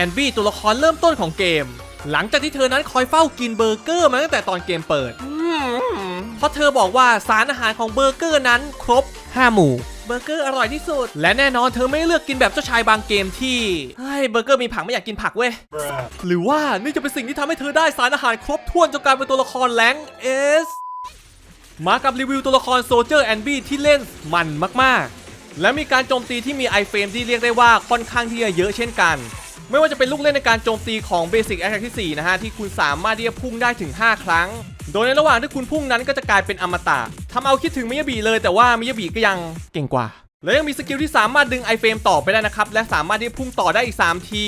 อนบี้ตัวละครเริ่มต้นของเกม หลังจากที่เธอนั้นคอยเฝ้ากินเบอร์เกอร์มาตั้งแต่ตอนเกมเปิด เพราะเธอบอกว่าสารอาหารของเบอร์เกอร์นั้นครบ 5 หมู่เบอร์เกอร์อร่อยที่สุด และแน่นอนเธอไม่เลือกกินแบบเจ้าชายบางเกมที่เฮ้ยเบอร์เกอร์มีผักไม่อยากกินผักเว้ยหรือว่านี่จะเป็นสิ่งที่ทำให้เธอได้สารอาหารครบถ้วนจนกลายเป็นตัวละครแรงเอสมากับรีวิวตัวละครโซเจอร์แอนบี้ที่เล่นมันมากๆ และมีการโจมตีที่มีไอเฟรมที่เรียกได้ว่าค่อนข้างที่จะเยอะเช่นกัน ไม่ว่าจะเป็นลูกเล่นในการโจมตีของ Basic Attack ที่ 4 นะฮะ ที่คุณสามารถที่จะพุ่งได้ถึง 5 ครั้ง โดยในระหว่างที่คุณพุ่งนั้นก็จะกลายเป็นอมตะทำเอาคิดถึงมิยาบิเลยแต่ว่ามิยาบิก็ยังเก่งกว่า และยังมีสกิลที่สามารถดึงไอเฟรมต่อไปได้นะครับ และสามารถที่จะพุ่งต่อได้อีก 3 ที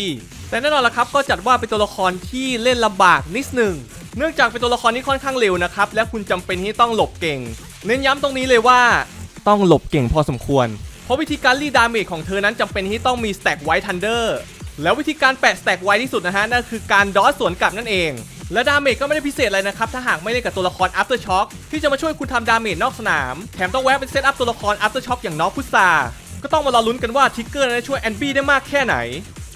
แต่แน่นอนละครับก็จัดว่าเป็นตัวละครที่เล่นลำบากนิดหนึ่งเนื่องจากเป็นตัวละครที่ค่อนข้างเร็วนะครับและคุณจำเป็นที่ต้องหลบเก่ง เน้นย้ำตรงนี้เลยว่าต้องหลบเก่งพอสมควร เพราะวิธีการรีดดาเมจของเธอนั้นจำเป็นที่ต้องมีสแต็กไวท์ทันเดอร์ แล้ววิธีการแปะสแต็กไวที่สุดนะฮะนั่นคือการดอสสวนกลับนั่นเอง และดาเมจก็ไม่ได้พิเศษอะไรนะครับ ถ้าหากไม่เล่นกับตัวละคร After Shock ที่จะมาช่วยคุณทำดาเมจนอกสนาม แถมต้องแวะเป็นเซตอัพตัวละคร After Shock อย่างน้องพุซาก็ต้องมารอลุ้นกันว่าทิกเกอร์นั้นจะช่วยแอนบี้ได้มากแค่ไหน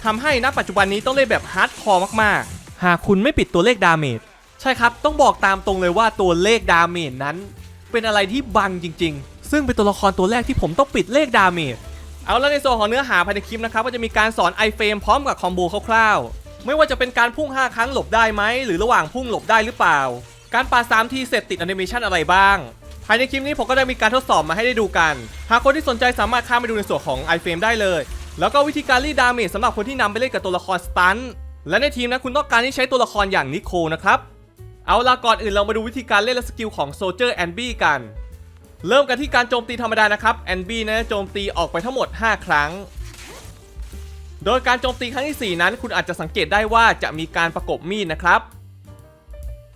ทำให้ณปัจจุบันนี้ต้องเล่นแบบฮาร์ดคอร์มากๆ หากคุณไม่ปิดตัวเลขดาเมจใช่ครับต้องบอกตามตรงเลยว่าตัวเลขดาเมจนั้น เป็นอะไรที่บังจริง ๆ ซึ่งเป็นตัวละครตัวแรกที่ผมต้องปิดเลขดาเมจ เอาแล้วในส่วนของเนื้อหาภายในคลิปนะครับก็จะมีการสอนไอเฟรมพร้อมกับคอมโบคร่าวๆ ไม่ว่าจะเป็นการพุ่ง 5 ครั้งหลบได้ไหม หรือระหว่างพุ่งหลบได้หรือเปล่า การปาด3ทีเสร็จติดแอนิเมชันอะไรบ้าง ภายในคลิปนี้ผมก็ได้มีการทดสอบมาให้ได้ดูกัน หากคนที่สนใจสามารถข้ามไปดูในส่วนของไอเฟรมได้เลย แล้วก็วิธีการรีดดาเมจสำหรับคนที่นำไปเล่นกับตัวละครสตันและในทีมนะคุณต้องการที่ใช้ตัวละครอย่างนิโคนะครับเอาล่ะก่อนอื่นเรามาดูวิธีการเล่นและสกิลของโซเจอร์แอนบี้กัน เริ่มกันที่การโจมตีธรรมดานะครับแอนบี้นะโจมตีออกไปทั้งหมด 5 ครั้ง โดยการโจมตีครั้งที่ 4 นั้น คุณอาจจะสังเกตได้ว่าจะมีการประกบมีดนะครับ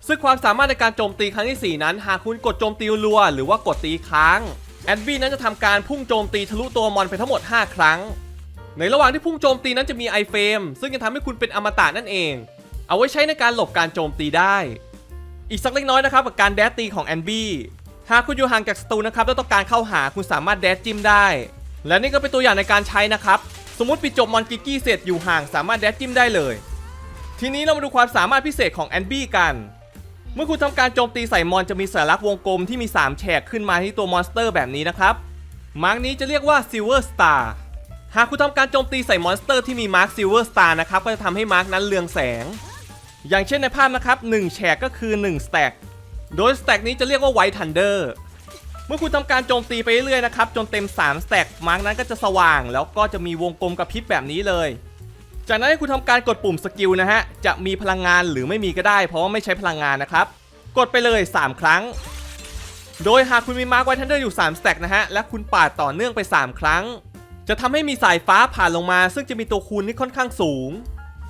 ซึ่งความสามารถในการโจมตีครั้งที่ 4 นั้น หากคุณกดโจมตีรัว หรือว่ากดตีค้างแอนบี้นั้นจะทำการพุ่งโจมตีทะลุตัวมอนไปทั้งหมด 5 ครั้ง ในระหว่างที่พุ่งโจมตีนั้นจะมีไอเฟรมซึ่งจะทำให้คุณเป็นอมตะนั่นเอง เอาไว้ใช้ในการหลบการโจมตีได้ อีกสักเล็กน้อยนะครับกับการแดดตีของแอนบี้ หากคุณอยู่ห่างจากศัตรูนะครับแล้วต้องการเข้าหาคุณสามารถแดดจิ้มได้ และนี่ก็เป็นตัวอย่างในการใช้นะครับ สมมติปิดจบมอนกิกกี้เสร็จอยู่ห่างสามารถแดดจิ้มได้เลย ทีนี้เรามาดูความสามารถพิเศษของแอนบี้กัน เมื่อคุณทำการโจมตีใส่มอนจะมีสัญลักษณ์วงกลมที่มี 3 แฉกขึ้นมาที่ตัวมอนสเตอร์แบบนี้นะครับ มาร์กนี้จะเรียกว่า Silver Star หากคุณทำการโจมตีใส่มอนสเตอร์ที่มีมาร์ก Silver Star นะครับก็จะทำให้มาร์กนั้นเรืองแสง อย่างเช่นในภาพนะครับ1แฉกก็คือ1 stack โดยสแต็กนี้จะเรียกว่า White Thunder เมื่อคุณทำการโจมตีไปเรื่อยๆนะครับจนเต็ม3สแต็กมาร์กนั้นก็จะสว่าง แล้วก็จะมีวงกลมกระพริบแบบนี้เลย จากนั้นให้คุณทำการกดปุ่มสกิลนะฮะจะมีพลังงานหรือไม่มีก็ได้ เพราะว่าไม่ใช้พลังงานนะครับกดไปเลย 3 ครั้ง โดยหากคุณมีมาร์กไวท์ทันเดอร์อยู่3สแต็กนะฮะและคุณปาดต่อเนื่องไป 3 ครั้ง จะทำให้มีสายฟ้าผ่านลงมา ซึ่งจะมีตัวคูณที่ค่อนข้างสูง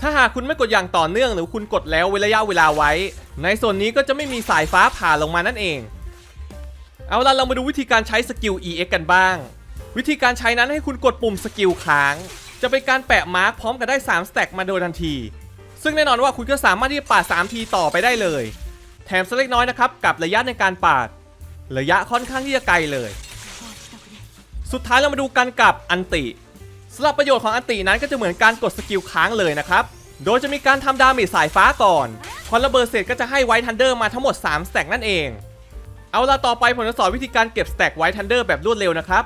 ถ้าหากคุณไม่กดอย่างต่อเนื่องหรือคุณกดแล้วเว้นระยะเวลาไว้ ในส่วนนี้ก็จะไม่มีสายฟ้าผ่าลงมานั่นเอง เอาล่ะเรามาดูวิธีการใช้สกิล EX กันบ้าง วิธีการใช้นั้นให้คุณกดปุ่มสกิลค้าง จะเป็นการแปะมาร์กพร้อมกันได้ 3 สแต็กมาโดยทันที ซึ่งแน่นอนว่าคุณก็สามารถที่จะปาด3ทีต่อไปได้เลย แถมสักเล็กน้อยนะครับกับระยะในการปาด ระยะค่อนข้างที่จะไกลเลย สุดท้ายเรามาดูกันกับอันติ สำหรับประโยชน์ของอันตินั้นก็จะเหมือนการกดสกิลค้างเลยนะครับโดยจะมีการทำดาเมจสายฟ้าก่อนพอระเบิดเสร็จก็จะให้ไวท์ทันเดอร์มาทั้งหมด 3 สแต็กนั่นเอง เอาล่ะต่อไปผมจะสอนวิธีการเก็บสแต็กไวท์ทันเดอร์แบบรวดเร็วนะครับ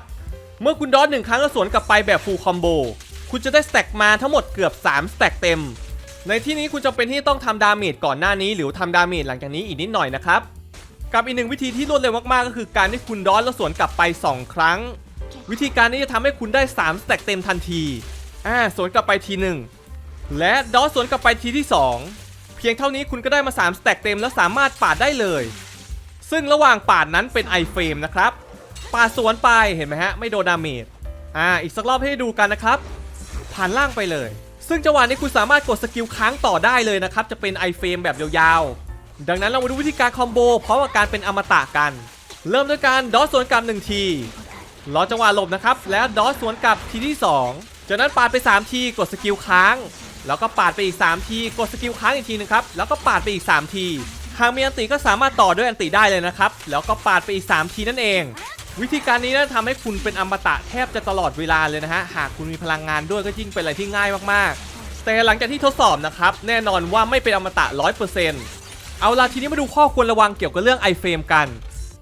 เมื่อคุณดอทหนึ่งครั้งแล้วสวนกลับไปแบบฟูลคอมโบ คุณจะได้สแต็กมาทั้งหมดเกือบ 3 สแต็กเต็ม ในที่นี้คุณจำเป็นที่ต้องทำดาเมจก่อนหน้านี้ หรือทำดาเมจหลังจากนี้อีกนิดหน่อยนะครับ กับอีกหนึ่งวิธีที่รวดเร็วมากๆ ก็คือการที่คุณดอทแล้วสวนกลับไป 2 ครั้ง วิธีการนี้จะทำให้คุณได้ 3 สแต็กเต็มทันที อ่าสวนกลับไปทีหนึ่งและดอสสวนกลับไปทีที่ 2 เพียงเท่านี้คุณก็ได้มา 3 สแต็กเต็มแล้วสามารถปาดได้เลย ซึ่งระหว่างปาดนั้นเป็นไอเฟรมนะครับ ปาดสวนไปเห็นไหมฮะ ไม่โดนดาเมจ อ่า อีกสักรอบให้ดูกันนะครับ ผ่านล่างไปเลย ซึ่งจังหวะนี้คุณสามารถกดสกิลค้างต่อได้เลยนะครับ จะเป็นไอเฟรมแบบยาวๆ ดังนั้นเรามาดูวิธีการคอมโบพร้อมกับการเป็นอมตะกัน เริ่มด้วยการดอสสวนกลับหนึ่งที รอจังหวะหลบนะครับ แล้วดอสสวนกลับทีที่ 2 จากนั้นปาดไป 3 ทีกดสกิลค้าง แล้วก็ปาดไปอีก 3 ทีกดสกิลค้างอีกทีนึงครับ แล้วก็ปาดไปอีก 3 ที หากมีอันติก็สามารถต่อด้วยอันติได้เลยนะครับ แล้วก็ปาดไปอีก 3 ทีนั่นเอง วิธีการนี้นะทำให้คุณเป็นอมตะแทบจะตลอดเวลาเลยนะฮะ หากคุณมีพลังงานด้วยก็ยิ่งเป็นอะไรที่ง่ายมากๆ แต่หลังจากที่ทดสอบนะครับ แน่นอนว่าไม่เป็นอมตะ100%เอาล่ะทีนี้มาดูข้อควรระวังเกี่ยวกับเรื่อง iframe กัน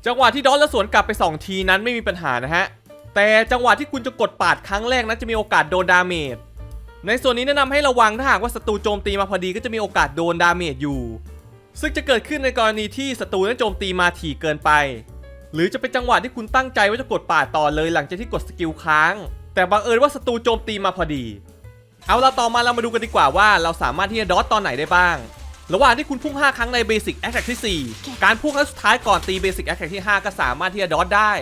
จังหวะที่ดอทแล้วสวนกลับไป 2 ทีนั้นไม่มีปัญหานะฮะ แต่จังหวะที่คุณจะกดปาดครั้งแรกนั้นจะมีโอกาสโดนดาเมจ ในส่วนนี้แนะนำให้ระวังถ้าหากว่าศัตรูโจมตีมาพอดีก็จะมีโอกาสโดนดาเมจอยู่ ซึ่งจะเกิดขึ้นในกรณีที่ศัตรูนั้นโจมตีมาถี่เกินไป หรือจะเป็นจังหวะที่คุณตั้งใจว่าจะกดปาดต่อเลยหลังจากที่กดสกิลค้าง แต่บังเอิญว่าศัตรูโจมตีมาพอดี เอาละต่อมาเรามาดูกันดีกว่าว่า เราสามารถที่จะดอทตอนไหนได้บ้าง ระหว่างที่คุณพุ่ง 5 ครั้งใน Basic Attack ที่ 4 การพุ่งครั้งสุดท้ายก่อนตี Basic Attack ที่ 5 ก็สามารถที่จะดอทได้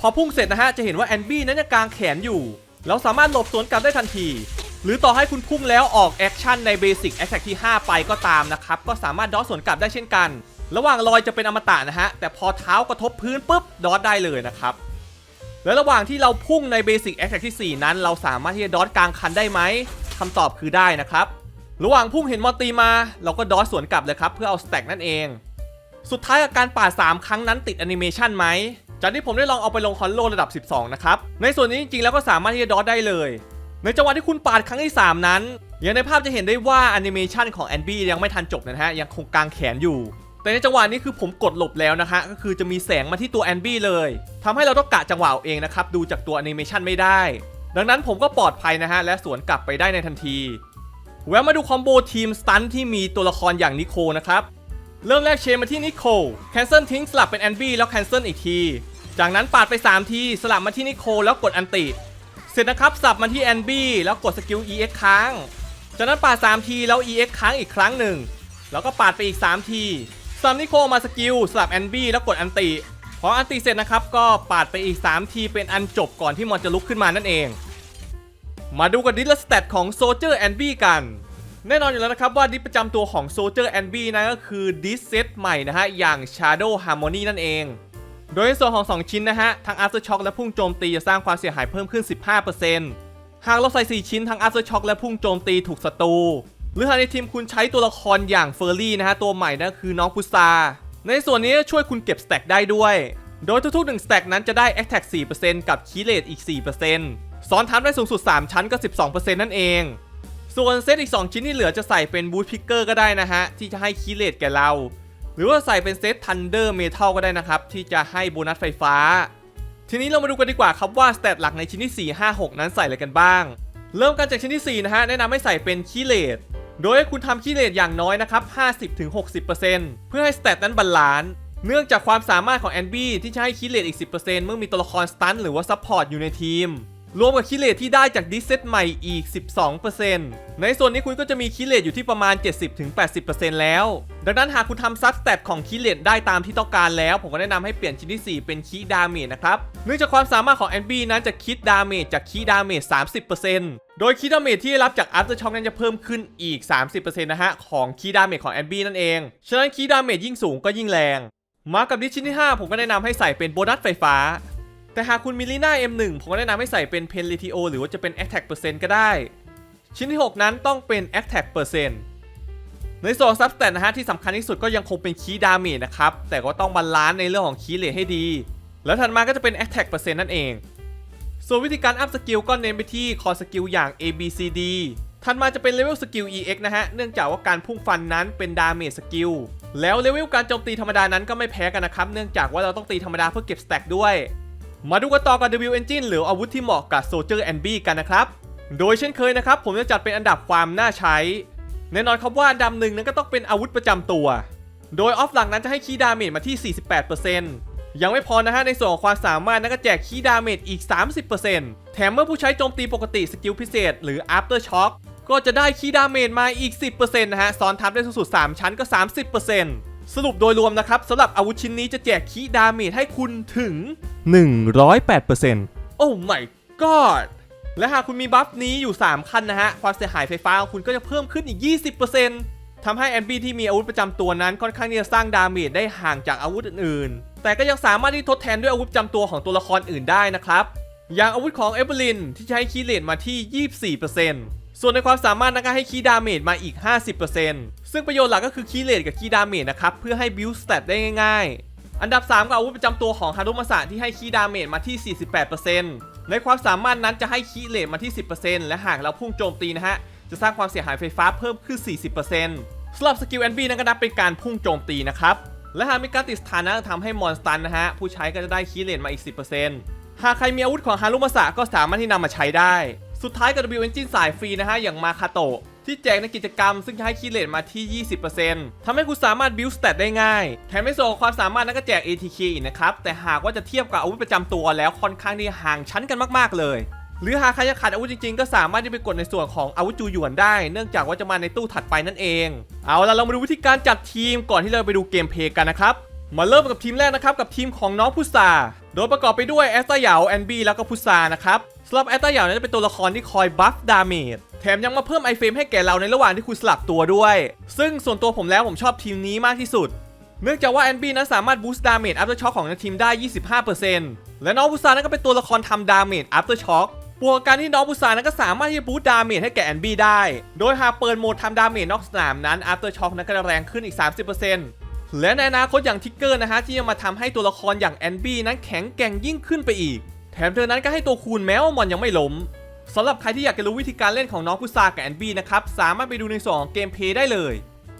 พอพุ่งเสร็จนะฮะ จะเห็นว่าแอนบี้นั้นกางแขนอยู่ เราสามารถหลบสวนกลับได้ทันที หรือต่อให้คุณพุ่งแล้วออกแอคชั่นใน Basic Attack ที่ 5 ไปก็ตามนะครับ ก็สามารถดอทสวนกลับได้เช่นกัน ระหว่างลอยจะเป็นอมตะนะฮะ แต่พอเท้ากระทบพื้นปุ๊บดอทได้เลยนะครับและระหว่างที่เราพุ่งใน Basic Attack ที่ 4 นั้น เราสามารถที่จะดอทกลางคันได้ไหมคำตอบคือได้นะครับ ระหว่างพุ่งเห็นมอตีมา เราก็ดอทสวนกลับเลยครับ เพื่อเอาสแต็กนั่นเอง สุดท้ายกับการปาด3ครั้งนั้นติดแอนิเมชันไหมจากที่ผมได้ลองเอาไปลงคอนโลระดับ 12 นะครับ ในส่วนนี้จริงๆแล้วก็สามารถที่จะดอทได้เลย ในจังหวะที่คุณปาดครั้งที่ 3 นั้น อย่างในภาพจะเห็นได้ว่าแอนิเมชันของแอนบี้ยังไม่ทันจบนะฮะ ยังคงกางแขนอยู่ แต่ในจังหวะนี้คือผมกดหลบแล้วนะฮะ ก็คือจะมีแสงมาที่ตัวแอนบี้เลยทำให้เราต้องกะจังหวะเอาเองนะครับ ดูจากตัวแอนิเมชันไม่ได้ ดังนั้นผมก็ปลอดภัยนะฮะ และสวนกลับไปได้ในทันที แวะมาดูคอมโบทีมสตันที่มีตัวละครอย่างนิโคนะครับ เริ่มแรกเชนมาที่นิโคแคนเซิลทิ้งสลับเป็นแอนบี้แล้วแคนเซิลอีกที จากนั้นปาดไป 3 ทีสลับมาที่นิโคแล้วกดอันติ เสร็จนะครับสับมาที่แอนบี้แล้วกดสกิล EX ค้าง จากนั้นปาด 3 ทีแล้ว EX ค้างอีกครั้งหนึ่ง แล้วก็ปาดไปอีก 3 ทีซัมนิโคมาสกิลสลับแอนบี้แล้วกดอันติพออันติเสร็จนะครับก็ปาดไปอีก 3 ทีเป็นอันจบก่อนที่มอนจะลุกขึ้นมานั่นเอง มาดูกันดิละสเตตของโซเจอร์แอนบี้กัน แน่นอนอยู่แล้วนะครับว่าดิสประจำตัวของโซเจอร์แอนบี้นั่นก็คือดิสเซตใหม่นะฮะ อย่าง Shadow Harmony นั่นเอง โดยในส่วนของ 2 ชิ้นนะฮะ ทั้ง After Shock และพุ่งโจมตีจะสร้างความเสียหายเพิ่มขึ้น 15%หากเราใส่ 4 ชิ้นทั้ง After Shock และพุ่งโจมตีถูกศัตรูหรือหากในทีมคุณใช้ตัวละครอย่างเฟอร์รี่นะฮะตัวใหม่นั่นคือน้องพุซาในส่วนนี้ช่วยคุณเก็บสแต็กได้ด้วย โดยทุกๆ1สแต็กนั้นจะได้ Attack 4%กับ Key Rate อีก 4% ซ้อนทับได้สูงสุด 3 ชั้นก็ 12%นั่นเอง ส่วนเซตอีก 2 ชิ้นที่เหลือจะใส่เป็นบูทพิกเกอร์ก็ได้นะฮะ ที่จะให้คีเลตแก่เรา หรือว่าใส่เป็นเซตทันเดอร์เมทัลก็ได้นะครับ ที่จะให้โบนัสไฟฟ้า ทีนี้เรามาดูกันดีกว่าครับว่าสเตตหลักในชิ้นที่ 4 5 6 นั้นใส่อะไรกันบ้าง เริ่มกันจากชิ้นที่ 4 นะฮะแนะนำให้ใส่เป็นคีเลตโดยให้คุณทำคีเลตอย่างน้อยนะครับ 50-60%เพื่อให้สเตตนั้นบาลานซ์เนื่องจากความสามารถของแอนบี้ที่ให้คีเลตอีก 10%เมื่อมีตัวละครสตันหรือว่าซัพพอร์ตอยู่ในทีม รวมกับคิเลตที่ได้จากดิสเซตใหม่อีก 12%ในส่วนนี้คุณก็จะมีคิเลตอยู่ที่ประมาณ 70-80%แล้ว ดังนั้นหากคุณทำซับสแตทของคิเลตได้ตามที่ต้องการแล้ว ผมก็แนะนำให้เปลี่ยนชิ้นที่ 4 เป็นคีดาเมจนะครับ เนื่องจากความสามารถของแอนบีนั้นจะคิดดาเมจจากคีดาเมจ 30%โดยคีดาเมจที่ได้รับจากอัพเตอร์ช็อคนั้นจะเพิ่มขึ้นอีก 30%นะฮะของคีดาเมจของแอนบีนั่นเอง ฉะนั้นคีดาเมจยิ่งสูงก็ยิ่งแรง มากับดิชิ้นที่ 5 ผมก็แนะนำให้ใส่เป็นโบนัสไฟฟ้า แต่หากคุณมีลีน่า M1 ผมก็แนะนำให้ใส่เป็นเพนลิทิโอหรือว่าจะเป็น Attack เปอร์เซ็นต์ก็ได้ ชิ้นที่ 6 นั้นต้องเป็น Attack เปอร์เซ็นต์ในส่วนซับสแตทนะฮะที่สำคัญที่สุดก็ยังคงเป็นคีย์ดาเมจนะครับ แต่ก็ต้องบาลานซ์ในเรื่องของคีย์เลทให้ดี แล้วถัดมาก็จะเป็น Attack เปอร์เซ็นต์นั่นเอง ส่วนวิธีการอัพสกิลก็เน้นไปที่คอสกิลอย่าง A B C D ถัดมาจะเป็นเลเวลสกิล EX นะฮะ เนื่องจากว่าการพุ่งฟันนั้นเป็นดาเมจสกิล แล้วเลเวลการโจมตีธรรมดานั้นก็ไม่แพ้กันนะครับ เนื่องจากว่าเราต้องตีธรรมดาเพื่อเก็บสแต็กด้วย มาดูกันต่อกับ W Engine หรืออาวุธที่เหมาะกับ Soldier and B กันนะครับ โดยเช่นเคยนะครับ ผมจะจัดเป็นอันดับความน่าใช้ แน่นอนครับว่าอันดับหนึ่งนั้นก็ต้องเป็นอาวุธประจำตัว โดยออฟหลังนั้นจะให้คีย์ดาเมจมาที่ 48%ยังไม่พอนะฮะในส่วนของความสามารถนั้นก็แจกคีย์ดาเมจอีก 30%แถมเมื่อผู้ใช้โจมตีปกติสกิลพิเศษ หรือ After Shock ก็จะได้คีย์ดาเมจมาอีก 10%นะฮะซ้อนทับได้สูงสุด 3 ชั้นก็ 30% สรุปโดยรวมนะครับสำหรับอาวุธชิ้นนี้จะแจกคีย์ดาเมจให้คุณถึง 108%โอ้ my god และหากคุณมีบัฟนี้อยู่ 3 ขั้นนะฮะ ความเสียหายไฟฟ้าของคุณก็จะเพิ่มขึ้นอีก 20%ทำให้แอนบีที่มีอาวุธประจำตัวนั้นค่อนข้างที่จะสร้างดาเมจได้ห่างจากอาวุธอื่นๆ แต่ก็ยังสามารถที่ทดแทนด้วยอาวุธประจำตัวของตัวละครอื่นได้นะครับ อย่างอาวุธของเอเวอร์ลินที่ใช้คีย์เลทมาที่ 24%ส่วนในความสามารถนั้นก็ให้คีย์ดาเมจมาอีก 50% ซึ่งประโยชน์หลักก็คือคีย์เลทกับคีย์ดาเมจนะครับ เพื่อให้บิลสเตตได้ง่ายๆ อันดับ 3 ก็อาวุธประจำตัวของฮารุมาสะที่ให้คีย์ดาเมจมาที่ 48%ในความสามารถนั้นจะให้คีย์เลทมาที่ 10%และหากเราพุ่งโจมตีนะฮะ จะสร้างความเสียหายไฟฟ้าเพิ่มขึ้น 40%สำหรับสกิลแอนบีนั้นก็นับเป็นการพุ่งโจมตีนะครับ และหากมีการติดสถานะทำให้มอนสตันนะฮะผู้ใช้ก็จะได้คีย์เลนมาอีก 10%หากใครมีอาวุธของฮารุมาสะก็สามารถที่นำมาใช้ได้ สุดท้ายกับ W Engine สายฟรีนะฮะอย่างมาคาโตะ ที่แจกในกิจกรรมซึ่งให้คีย์เลนมาที่ 20%ทำให้คุณสามารถบิ l สเตตได้ง่าย แถมไม่ส่งความสามารถนั้นก็แจก ATK อีกนะครับ แต่หากว่าจะเทียบกับอาวุธประจำตัวแล้วค่อนข้างที่ห่างชั้นกันมากๆเลย หรือหากใครจะขาดอาวุธจริงๆ ก็สามารถที่ไปกดในส่วนของอาวุธจูหยวนได้ เนื่องจากว่าจะมาในตู้ถัดไปนั่นเอง เอาล่ะเรามาดูวิธีการจัดทีมก่อนที่เราไปดูเกมเพลย์กันนะครับมาเริ่มกับทีมแรกนะครับกับทีมของน้องพุทราโดยประกอบไปด้วยแอสตาเหยาแอนบี้แล้วก็พุทรานะครับสำหรับแอสตาเหยานั้นจะเป็นตัวละครที่คอยบัฟดาเมจ แถมยังมาเพิ่มไอเฟรมให้แก่เราในระหว่างที่คุณสลับตัวด้วย ซึ่งส่วนตัวผมแล้วผมชอบทีมนี้มากที่สุด เนื่องจากว่าแอนบี้นั้นสามารถบูสต์ดาเมจอัพเตอร์ช็อคของทีมได้ 25%และน้องพุทรานั้นก็เป็นตัวละครทำดาเมจอัพเตอร์ช็อคบวกการที่น้องพุทรานั้นก็สามารถที่จะบูสต์ดาเมจให้แก่แอนบี้ได้ โดยหากเปิดโหมดทำดาเมจนอกสนามนั้นอัพเตอร์ช็อคนั้นก็จะแรงขึ้นอีก 30%และในอนาคตอย่างทิกเกอร์นะฮะที่จะมาทำให้ตัวละครอย่างแอนบี้นั้นแข็งแกร่งยิ่งขึ้นไปอีก แถมเธอนั้นก็ให้ตัวคูณแม้ว่ามอนยังไม่ล้ม สำหรับใครที่อยากจะรู้วิธีการเล่นของน้องพุทรากับแอนบี้นะครับ สามารถไปดูในส่วนของเกมเพย์ได้เลย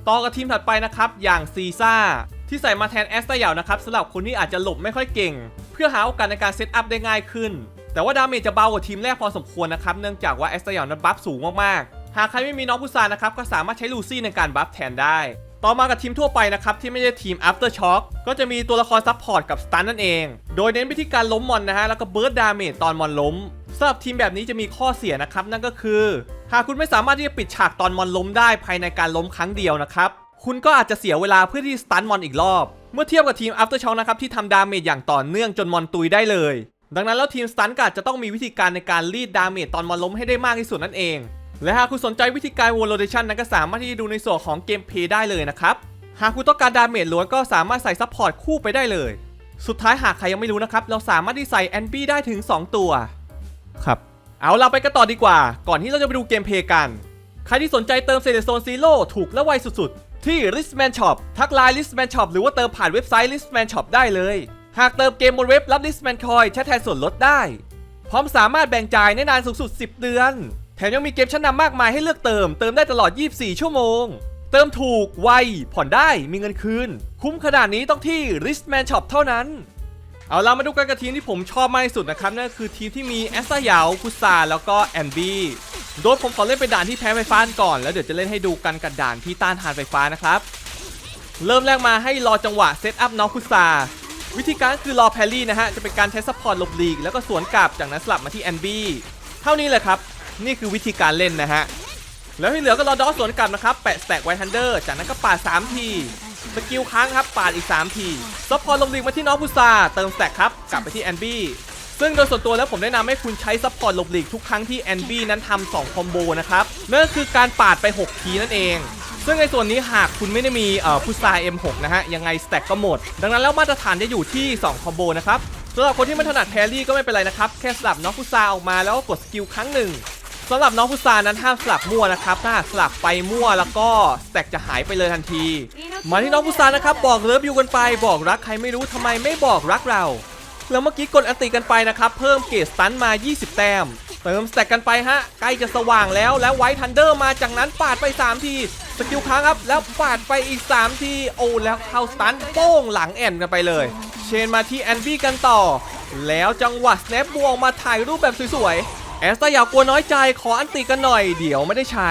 ต่อกับทีมถัดไปนะครับ อย่างซีซ่า ที่ใส่มาแทนแอสตาเยานะครับสำหรับคนที่อาจจะหลบไม่ค่อยเก่ง เพื่อหาโอกาสในการเซตอัพได้ง่ายขึ้น แต่ว่าดาเมจจะเบากว่าทีมแรกพอสมควรนะครับ เนื่องจากว่าแอสตาเยานั้นบัฟสูงมากๆ หากใครไม่มีน้องพุทรานะครับก็สามารถใช้ลูซี่ในการบัฟแทนได้ ต่อมากับทีมทั่วไปนะครับที่ไม่ใช่ทีม After Shock ก็จะมีตัวละครซัพพอร์ตกับสตันนั่นเอง โดยเน้นไปที่การล้มมอนนะฮะแล้วก็เบิร์ดดาเมจตอนมอนล้มำหรับทีมแบบนี้จะมีข้อเสียนะครับ นั่นก็คือ หากคุณไม่สามารถที่จะปิดฉากตอนมอนล้มได้ภายในการล้มครั้งเดียวนะครับ คุณก็อาจจะเสียเวลาเพื่อที่สตันมอนอีกรอบ เมื่อเทียบกับทีม After Shock นะครับที่ทำดาเมจอย่างต่อเนื่องจนมอนตุยได้เลย ดังนั้นแล้วทีมสตันก็อาจจะต้องมีวิธีการในการรีดดาเมจตอนมอนล้มให้ได้มากที่สุดนั่นเอง และหากคุณสนใจวิธีการ Wall Rotation นั้นก็สามารถที่จะดูในส่วนของเกมเพลย์ได้เลยนะครับหากคุณต้องการดาเมจล้วนก็สามารถใส่ซัพพอร์ตคู่ไปได้เลย สุดท้ายหากใครยังไม่รู้นะครับเราสามารถที่ใส่แอนบี้ได้ถึง 2 ตัว ครับ เอาเราไปกันต่อดีกว่า ก่อนที่เราจะไปดูเกมเพย์กัน ใครที่สนใจเติมเซเลโซนซีโร่ถูกและไวสุดๆ ที่ Listman Shop ทักไลน์ Listman Shop หรือว่าเติมผ่านเว็บไซต์ Listman Shop ได้เลย หากเติมเกมบนเว็บรับ Listman Coin ใช้แทนส่วนลดได้ พร้อมสามารถแบ่งจ่ายในนานสูงสุด 10 เดือน แถมยังมีเกมชั้นนำมากมายให้เลือกเติมเติมได้ตลอด 24 ชั่วโมง เติมถูกไวผ่อนได้มีเงินคืน คุ้มขนาดนี้ต้องที่ Wristman Shop เท่านั้น เอาเรามาดูกันกับทีมที่ผมชอบมากที่สุดนะครับนั่นคือทีมที่มีแอสซายาวพุซาแล้วก็แอนบี้โดยผมขอเล่นเป็นด่านที่แพ้ไฟฟ้าก่อน แล้วเดี๋ยวจะเล่นให้ดูกันกับด่านที่ต้านทานไฟฟ้านะครับ เริ่มแรกมาให้รอจังหวะเซตอัพน้องพุซาวิธีการคือรอแพรี่นะฮะจะเป็นการใช้ซัพพอร์ตหลบหลีกแล้วก็สวนกลับจากนั้นสลับมาที่แอนบี้เท่านี้เลยครับ นี่คือวิธีการเล่นนะฮะแล้วที่เหลือก็รอดอสสวนกลับนะครับแปะสแต็กไวทันเดอร์จากนั้นก็ปาด3ที สกิลค้างครับปาดอีก 3 ทีซัพพอร์ตลงลิงมาที่น้องพุซาเติมแต็กครับ กลับไปที่แอนบี้ซึ่งโดยส่วนตัวแล้วผมแนะนำให้คุณใช้ซัพพอร์ตลบหลีกทุกครั้งที่แอนบี้นั้นทำ2คอมโบนะครับนั่นก็คือการปาดไป 6 ทีนั่นเอง ซึ่งในส่วนนี้หากคุณไม่ได้มีเอ่อพุซา M6 นะฮะ ยังไงสแต็กก็หมด ดังนั้นแล้วมาตรฐานจะอยู่ที่ 2 คอมโบนะครับสำหรับคนที่ไม่ถนัดแพรรี่ก็ไม่เป็นไรนะครับ แค่สลับน้องพุซาออกมาแล้วก็กดสกิลครั้งหนึ่ง สำหรับน้องพุซานั้นห้ามสลับมั่วนะครับ ถ้าสลับไปมั่วแล้วก็สแต็กจะหายไปเลยทันที มาที่น้องพุซานะครับ บอกเลิฟอยู่กันไป บอกรักใครไม่รู้ทำไมไม่บอกรักเรา แล้วเมื่อกี้กดอันติกันไปนะครับ เพิ่มเกรดสตันมา 20 แต้ม เติมสแต็กกันไปฮะ ใกล้จะสว่างแล้วแล้วไวท์ทันเดอร์มาจากนั้นปาดไป 3 ที สกิลค้างครับ แล้วปาดไปอีก 3 ที โอ้แล้วเข้าสตันโป้งหลังแอนกันไปเลย เชนมาที่แอนบี้กันต่อ แล้วจังหวะสแนปบวงมาถ่ายรูปแบบสวยๆ แอสตาอยากกลัวน้อยใจขออันติกันหน่อยเดี๋ยวไม่ได้ใช้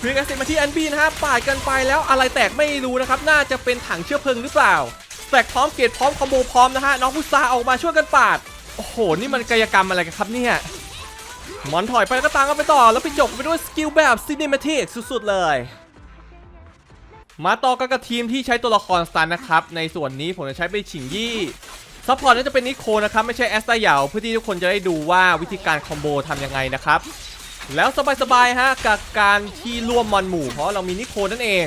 พลิกแอสติมาที่แอนบี้นะฮะปาดกันไปแล้วอะไรแตกไม่รู้นะครับ น่าจะเป็นถังเชื้อเพลิงหรือเปล่าแตกพร้อมเกรดพร้อมคอมโบพร้อมนะฮะน้องพุซาออกมาช่วยกันปาดโอ้โห นี่มันกายกรรมอะไรกันครับเนี่ยหมอนถอยไปก็ตามกันไปต่อ แล้วไปจบไปด้วยสกิลแบบซินิเมติกสุดๆเลย มาต่อกันกับทีมที่ใช้ตัวละครสตันนะครับ ในส่วนนี้ผมจะใช้เป็นฉิงยี่ ซัพพอร์ตนั้นจะเป็นนิโคนะครับ ไม่ใช่แอสตาเหยาเพื่อที่ทุกคนจะได้ดูว่าวิธีการคอมโบทำยังไงนะครับ แล้วสบายๆฮะกับการที่ร่วมมอนหมู่เพราะเรามีนิโคนั่นเอง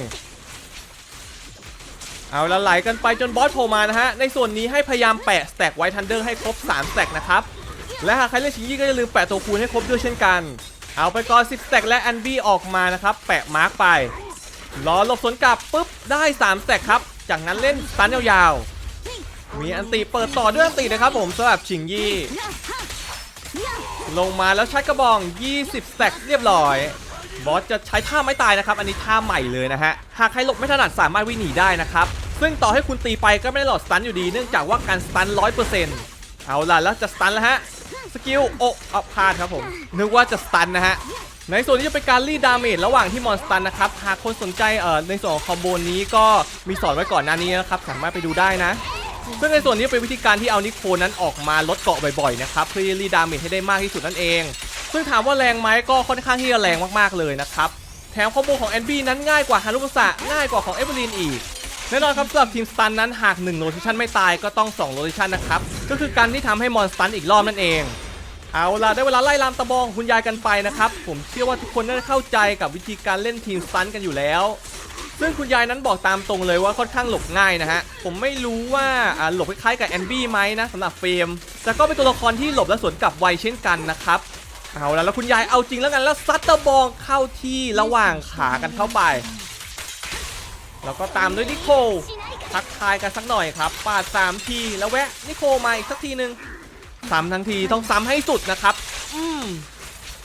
เอาละไหลกันไปจนบอสโผล่มานะฮะ ในส่วนนี้ให้พยายามแปะสแต็กไวทันเดอร์ให้ครบ3สแต็กนะครับ และหากใครเล่นชิงยี่ก็อย่าลืมแปะตัวคูณให้ครบด้วยเช่นกัน เอาไปก่อน10สแต็กและแอนบี้ออกมานะครับแปะมาร์กไปรอหลบสวนกลับปุ๊บได้3สแต็กครับ จากนั้นเล่นสตันยาวๆ มีอันติเปิดต่อด้วยอันตินะครับผมสำหรับชิงยี่ ลงมาแล้วชัดกระบอง 20สแตกเรียบร้อย บอสจะใช้ท่าไม้ตายนะครับ อันนี้ท่าใหม่เลยนะฮะ หากใครหลบไม่ถนัดสามารถวิ่งหนีได้นะครับ ซึ่งต่อให้คุณตีไปก็ไม่ได้หลอดสตันอยู่ดี เนื่องจากว่าการสตันร้อยเปอร์เซ็นต์เอาล่ะแล้วจะสตันแล้วฮะ สกิลโอะเอาพลาดครับผม นึกว่าจะสตันนะฮะในส่วนนี้จะเป็นการรีดดาเมจระหว่างที่มอนสตันนะครับ หากคนสนใจเอ่อในส่วนของคอมโบนี้ก็มีสอนไว้ก่อนหน้านี้นะครับ สามารถไปดูได้นะ ซึ่งในส่วนนี้เป็นวิธีการที่เอานิโคนั้นออกมาลดเกาะบ่อยๆนะครับเพื่อรีดดาเมจให้ได้มากที่สุดนั่นเอง ซึ่งถามว่าแรงไหมก็ค่อนข้างที่จะแรงมากๆเลยนะครับแถมคอมโบของแอนบี้นั้นง่ายกว่าฮารุกุสะง่ายกว่าของเอเวอร์ลีนอีกแน่นอนครับสำหรับทีมสตันนั้นหาก1โลเคชั่นไม่ตายก็ต้อง2โลเคชั่นนะครับก็คือการที่ทำให้มอนสตันอีกรอบนั่นเองเอาล่ะได้เวลาไล่ลามตะบองคุณยายกันไปนะครับ ผมเชื่อว่าทุกคนน่าจะเข้าใจกับวิธีการเล่นทีมสตันกันอยู่แล้ว ซึ่งคุณยายนั้นบอกตามตรงเลยว่าค่อนข้างหลบง่ายนะฮะ ผมไม่รู้ว่าหลบคล้ายๆกับแอนบี้ไหมนะสำหรับเฟรมแต่ก็เป็นตัวละครที่หลบและสวนกลับไวเช่นกันนะครับ เอาละแล้วคุณยายเอาจริงแล้วกันแล้วซัดตะบองเข้าที่ระหว่างขากันเข้าไป แล้วก็ตามด้วยนิโคลทักทายกันสักหน่อยครับปาด3ทีแล้วแวะนิโคลมาอีกสักทีหนึ่งซ้ำทั้งทีต้องซ้ำให้สุดนะครับ อืม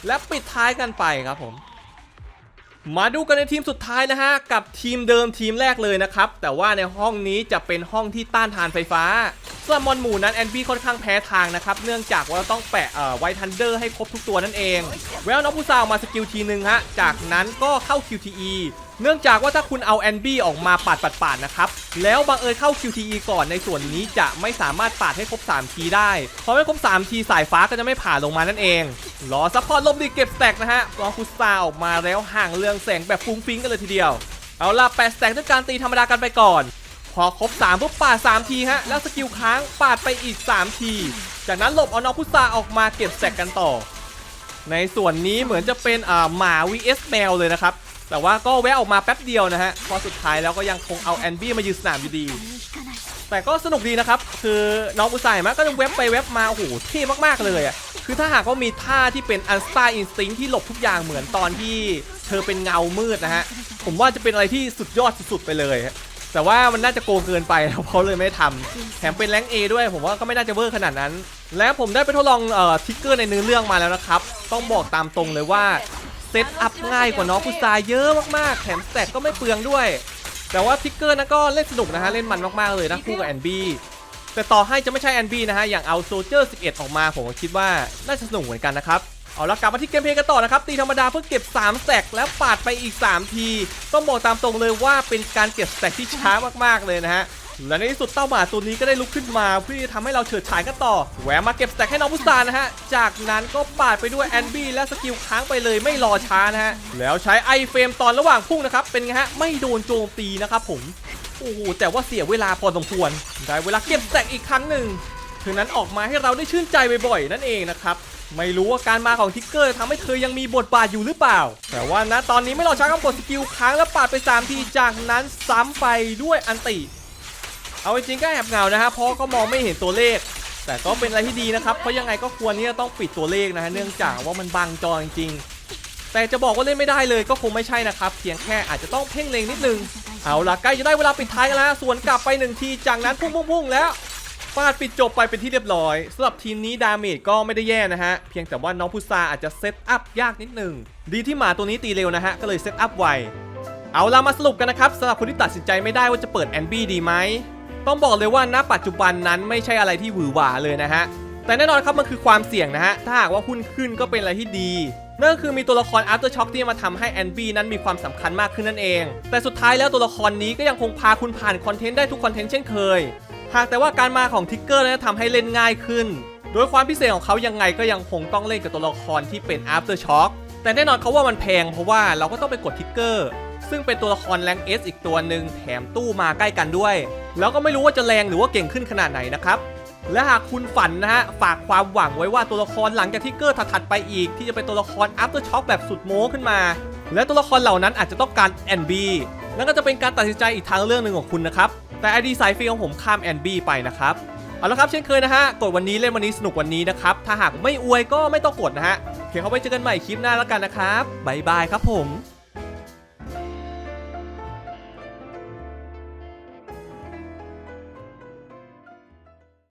และปิดท้ายกันไปครับผม มาดูกันในทีมสุดท้ายนะฮะ กับทีมเดิมทีมแรกเลยนะครับ แต่ว่าในห้องนี้จะเป็นห้องที่ต้านทานไฟฟ้าส่วนมอนหมูนั้นแอนบี้ค่อนข้างแพ้ทางนะครับ เนื่องจากว่าเราต้องแปะเอ่อไวทันเดอร์ให้ครบทุกตัวนั่นเอง แววน้องผู้สาวมาสกิลทีหนึ่งฮะ จากนั้นก็เข้า QTE เนื่องจากว่าถ้าคุณเอาแอนบี้ออกมาปาดปาดปาดนะครับ แล้วบังเอิญเข้า QTE ก่อนในส่วนนี้จะไม่สามารถปาดให้ครบ 3 ทีได้พอไม่ครบ 3 ทีสายฟ้าก็จะไม่ผ่านลงมานั่นเอง รอซัพพอร์ตลมดีเก็บแตกนะฮะรองคุสตาออกมาแล้วห่างเรืองแสงแบบฟุ้งฟิ้งกันเลยทีเดียว เอาล่ะแปดสแตกด้วยการตีธรรมดากันไปก่อน พอครบ3ปุ๊บปาด3ทีฮะแล้วสกิลค้างปาดไปอีก 3 ที จากนั้นหลบเอาน้องพุทราออกมาเก็บแสกกันต่อ ในส่วนนี้เหมือนจะเป็นอ่าหมา vs แมวเลยนะครับ แต่ว่าก็แวะออกมาแป๊บเดียวนะฮะพอสุดท้ายแล้วก็ยังคงเอาแอนบี้มายืนสนามอยู่ดี แต่ก็สนุกดีนะครับ คือน้องอุตส่าห์เห็นไหมก็จะเว็บไปเว็บมาโอ้โหเท่มากๆเลยอะคือถ้าหากว่ามีท่าที่เป็นอันสตาอินสติ้งที่หลบทุกอย่างเหมือนตอนที่เธอเป็นเงามืดนะฮะผมว่าจะเป็นอะไรที่สุดยอดสุดๆไปเลยแต่ว่ามันน่าจะโกงเกินไปเพราะเลยไม่ได้ทำแถมเป็นแรงเอด้วย ผมว่าก็ไม่น่าจะเวอร์ขนาดนั้น และผมได้ไปทดลองเอ่อทิกเกอร์ในเนื้อเรื่องมาแล้วนะครับ ต้องบอกตามตรงเลยว่า เซตอัพง่ายกว่าน้องพุซาเยอะมากๆ แถมสแต็กก็ไม่เปลืองด้วย แต่ว่าทิกเกอร์นะก็เล่นสนุกนะฮะ เล่นมันมากๆเลยนะคู่กับแอนบี้แต่ต่อให้จะไม่ใช่แอนบี้นะฮะ อย่างเอาโซเจอร์11 ออกมาผมก็คิดว่าน่าจะสนุกเหมือนกันนะครับเอาละกลับมาที่เกมเพลย์กันต่อนะครับ ตีธรรมดาเพื่อเก็บ3แสกแล้วปาดไปอีก 3 ที ต้องบอกตามตรงเลยว่าเป็นการเก็บแสกที่ช้ามากๆเลยนะฮะ และในที่สุดเต้าหมาตัวนี้ก็ได้ลุกขึ้นมาเพื่อที่จะทำให้เราเฉิดฉายกันต่อแหวมาเก็บแสกให้น้องพุซานะฮะ จากนั้นก็ปาดไปด้วยแอนบี้และสกิลค้างไปเลยไม่รอช้านะฮะ แล้วใช้ไอเฟรมตอนระหว่างพุ่งนะครับ เป็นไงฮะ ไม่โดนโจมตีนะครับผม โอ้โห แต่ว่าเสียเวลาพอสมควร ได้เวลาเก็บแตกอีกครั้งหนึ่งถึงนั้นออกมาให้เราได้ชื่นใจบ่อยๆนั่นเองนะครับไม่รู้ว่าการมาของทิกเกอร์ทำให้เธอยังมีบทบาทอยู่หรือเปล่า แต่ว่านะตอนนี้ไม่รอช้าก็กดสกิลค้างแล้วปาดไป3ทีจากนั้นซ้ำไปด้วยอันติ เอาจริงก็แอบเหงานะฮะเพราะก็มองไม่เห็นตัวเลข แต่ก็เป็นอะไรที่ดีนะครับเพราะยังไงก็ควรที่จะต้องปิดตัวเลขนะฮะเนื่องจากว่ามันบังจอจริงๆแต่จะบอกว่าเล่นไม่ได้เลยก็คงไม่ใช่นะครับเพียงแค่อาจจะต้องเพ่งเล็งนิดนึงเอาล่ะใกล้จะได้เวลาปิดท้ายกันแล้วส่วนกลับไปหนึ่งทีจากนั้นพุ่งพุ่งแล้วฟาดปิดจบไปเป็นที่เรียบร้อยสำหรับทีมนี้ดาเมจก็ไม่ได้แย่นะฮะ เพียงแต่ว่าน้องพุซาอาจจะเซตอัพยากนิดนึงดีที่หมาตัวนี้ตีเร็วนะฮะ ก็เลยเซตอัพไว เอาล่ะมาสรุปกันนะครับสำหรับคนที่ตัดสินใจไม่ได้ว่าจะเปิดแอนบี้ดีไหม ต้องบอกเลยว่าณปัจจุบันนั้นไม่ใช่อะไรที่หวือหวาเลยนะฮะ แต่แน่นอนครับมันคือความเสี่ยงนะฮะ ถ้าหากว่าหุ้นขึ้นก็เป็นอะไรที่ดี นั่นก็คือมีตัวละคร After Shock ที่มาทำให้แอนบี้นั้นมีความสำคัญมากขึ้นนั่นเอง แต่สุดท้ายแล้วตัวละครนี้ก็ยังคงพาคุณผ่านคอนเทนต์ได้ทุกคอนเทนต์เช่นเคย หากแต่ว่าการมาของทิกเกอร์นั้นทำให้เล่นง่ายขึ้น โดยความพิเศษของเขายังไงก็ยังคงต้องเล่นกับตัวละครที่เป็น After Shock แต่แน่นอนเขาว่ามันแพงเพราะว่าเราก็ต้องไปกดทิกเกอร์ ซึ่งเป็นตัวละครแรงเอสอีกตัวหนึ่งแถมตู้มาใกล้กันด้วย แล้วก็ไม่รู้ว่าจะแรงหรือว่าเก่งขึ้นขนาดไหนนะครับ และหากคุณฝันนะฮะ ฝากความหวังไว้ว่าตัวละครหลังจากทิกเกอร์ถัดๆไปอีก ที่จะเป็นตัวละคร After Shock แบบสุดโม้ขึ้นมา และตัวละครเหล่านั้นอาจจะต้องการแอนบีนั่นก็จะเป็นการตัดสินใจอีกทางเรื่องหนึ่งของคุณนะครับแต่ไอดีสายฟรีของผมข้ามแอนบีไปนะครับ เอาละครับเช่นเคยนะฮะกดวันนี้เล่นวันนี้สนุกวันนี้นะครับถ้าหากไม่อวยก็ไม่ต้องกดนะฮะโอเคเขาไปเจอกันใหม่คลิปหน้าแล้วกันนะครับบ๊ายบายครับผม